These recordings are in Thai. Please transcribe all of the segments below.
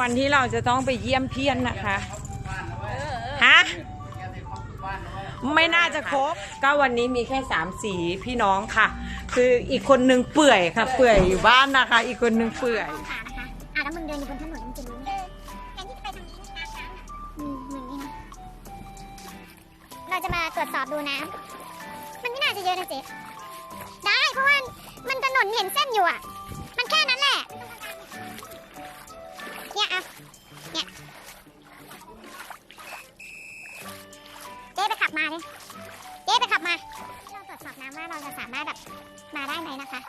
วันที่เราจะต้องไปเยี่ยมเพียนนะคะฮะไม่น่าจะครบก็วันนี้มีแค่สามสีพี่น้องค่ะ คืออีกคนนึงเปื่อยค่ะ เปื่อยอยู่บ้านนะคะ อีกคนนึงเปื่อยขานะคะอะแล้วมึงเดินอยู่บนถนนมึงจะรู้ไหมแทนที่จะไปทางนี้นะคะอืมเหมือนนี่นะเราจะมาตรวจสอบดูน้ำมันไม่น่าจะเยอะนะเจ๊ได้เพราะว่ามันถนนเห็นเส้นอยู่อะ ไปขับมาเลยเจ๊ไปขับมาเราตรวจสอบน้ำว่าเราจะสามารถแบบมาได้ไหมนะคะ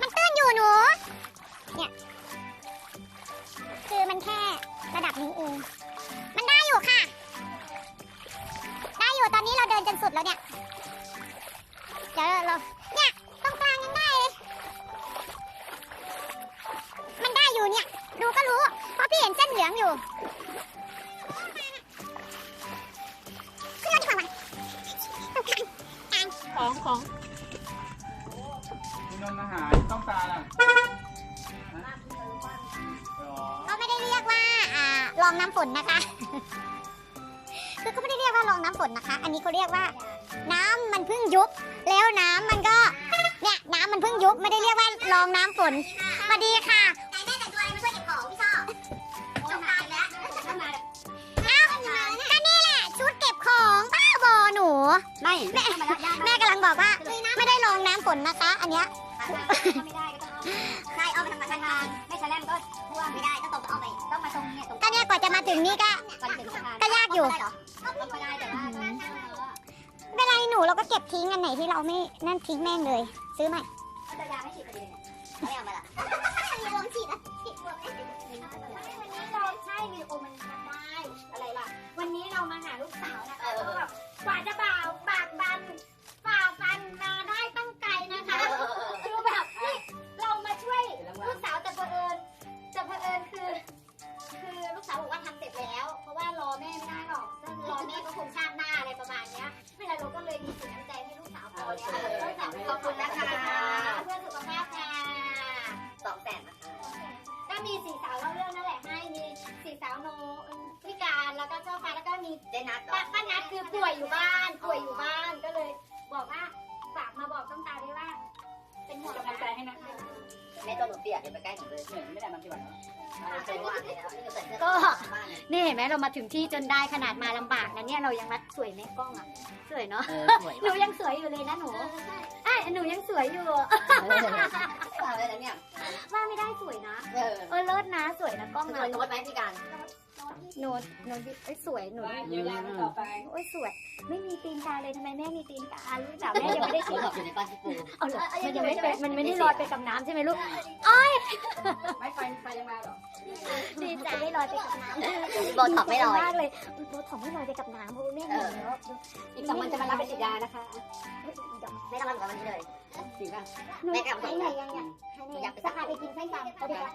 มันตื้นอยู่หนู เนี่ย คือมันแค่ระดับนี้เอง มันได้อยู่ค่ะ ได้อยู่ตอนนี้เราเดินจนสุดแล้วเนี่ย เดี๋ยวเรา เนี่ยตรงกลางยังได้เลย มันได้อยู่เนี่ย ดูก็รู้ เพราะพี่เห็นเส้นเหลืองอยู่ ของของมีนมอาหารต้องตาล่ะอ๋อเขาไม่ได้เรียกว่าอ่ารองน้ำฝนนะคะ คือเขาไม่ได้เรียกว่ารองน้ำฝนนะคะ อันนี้เขาเรียกว่า น้ำมันเพิ่งยุบ แล้วน้ำมันก็ เนี่ยน้ำมันเพิ่งยุบไม่ได้เรียกว่ารองน้ำฝนสวัสดีค่ะไหนแม่แต่งตัวอะไรมาช่วยเก็บของพี่ชอบจบการแล้วอ้าวก็นี่แหละชุดเก็บของบ้าบอหนู ไม่แม่ น้ำฝนนะคะ อันเนี้ยไม่ได้ก็ต้องใช่เอาไปทำงานทางไม่ใช่แล้วมันก็พ่วงไม่ได้ต้องตรงเอาไปต้องมาตรงเนี่ยตรงก็เนี่ยกว่าจะมาถึงนี่ก็ก่อนถึงสะพานก็ยากอยู่ได้เหรอก็ได้แต่ว่าเวลาหนูเราก็เก็บทิ้งอันไหนที่เราไม่นั่นทิ้งแม่งเลย ซื้อใหม่ก็จะยาไม่ฉีดพอดีเนี่ยไม่เอามาละมีลมฉีดอะฉีดบวกไหมวันนี้เราใช่วิดีโอมันทำได้ ขอบคุณนะคะ เพื่อสุขภาพค่ะสองแสนนะคะ ก็มีสี่สาวเล่าเรื่องนั่นแหละให้ มีสี่สาวโนพิการแล้วก็เจ้าค่ะแล้วก็มีเจนัทป้าป้านัทคือป่วยอยู่บ้าน ป่วยอยู่บ้านก็เลย บอกว่าฝากมาบอกต้องตาด้วยว่า เป็นห่วงกำลังใจให้นะในตัวหนูเปียกอย่าไปใกล้หนูเลยไม่ได้มันที่วัน ก็นี่เห็นไหมเรามาถึงที่จนได้ขนาดมาลำบากนะเนี่ยเรายังรัดสวยไหมกล้องอะสวยเนาะเออสวยหนูยังสวยอยู่เลยนะหนูไอ้ยหนูยังสวยอยู่เอาเลยนะเนี่ยว่าไม่ได้สวยนะเออเออเลิศนะสวยนะกล้องเคอะยโน้ตไหมพี่การ หนูหนูเอ้ยสวยหนูเยียวยากันต่อไปโอ้ยสวย ไม่มีตีนกาเลยทำไมแม่มีตีนกาลูกสาวแม่ยังไม่ได้ฉีฉีดดอยู่ในป้าที่ปูเอาเหรอมันยังไม่เป็นมันไม่ได้ลอยไปกับน้ำใช่ไหมลูกไม่ไฟไฟยังมาหรอดีใจไม่ลอยไปกับน้ำโบท็อกไม่ลอยมากเลยโบท็อกไม่ลอยไปกับน้ำเพราะว่าแม่เห็นแล้วอีกสองวันจะมารับไปฉีดยานะคะไม่ต้องรับกับวันนี้เลยจริงป่ะหนูแม่กลับไปไปไหไหนนยังเนี่ยอยากไปจะสักพาไปกินไส้ตันไปดีกว่า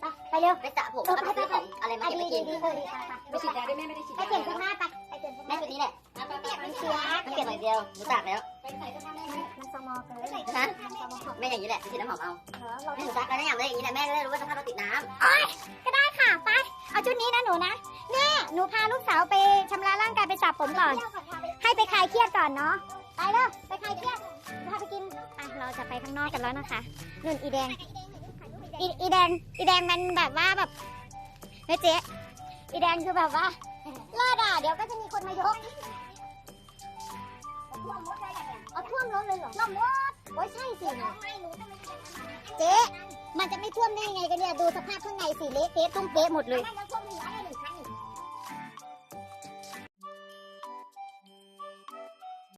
ไปไปเร็วไปสระผมแล้วก็ไปซื้อของอะไรมาอะเก็บดีไปดีกินดีเออดีค่ะไปฉีดยาด้วยแม่ไม่ได้ฉีดไปยาเปลี่ยนเสื้อผ้าไปไปเปลี่ยนเสื้อแม่ผ้าชุดนี้แหละเปียกมันเชื้อมันเปียกหน่อยเดียวหนูตากแล้วไปใส่เสื้อผ้าแม่ไหมมันสมอเกินนะแม่อย่างนี้แหละฉีดน้ำหอมเอาเหรอเราแม่หนูซักแล้วนะอย่างนี้แหละแม่จะได้รู้ว่าสภาพเราติดน้ก็ได้ค่ะไปเอาชุดนี้นะหนูนะแม่หนูพาลูกสาวไปชำระร่างกายไปสระผมก่อน ให้ไปคลายเครียดก่อนเนาะไปเร็วไปคลายเครียดพาไปกินอะเราจะไปข้างนอกกันแล้วนะคะนุ่นอีแดง อีอีแดงอีแดงมันแบบว่าแบบเฮ้ยเจ๊อีแดงคือแบบว่าลาดอะเดี๋ยวก็จะมีคนมายกเอาท่วมรถเลยเหรอท่วมรถโอ้ยใช่สิเจ๊มันจะไม่ท่วมได้ยังไงกันเนี่ยดูสภาพข้างในสิเละเทะตุ้งเป๊ะหมดเลย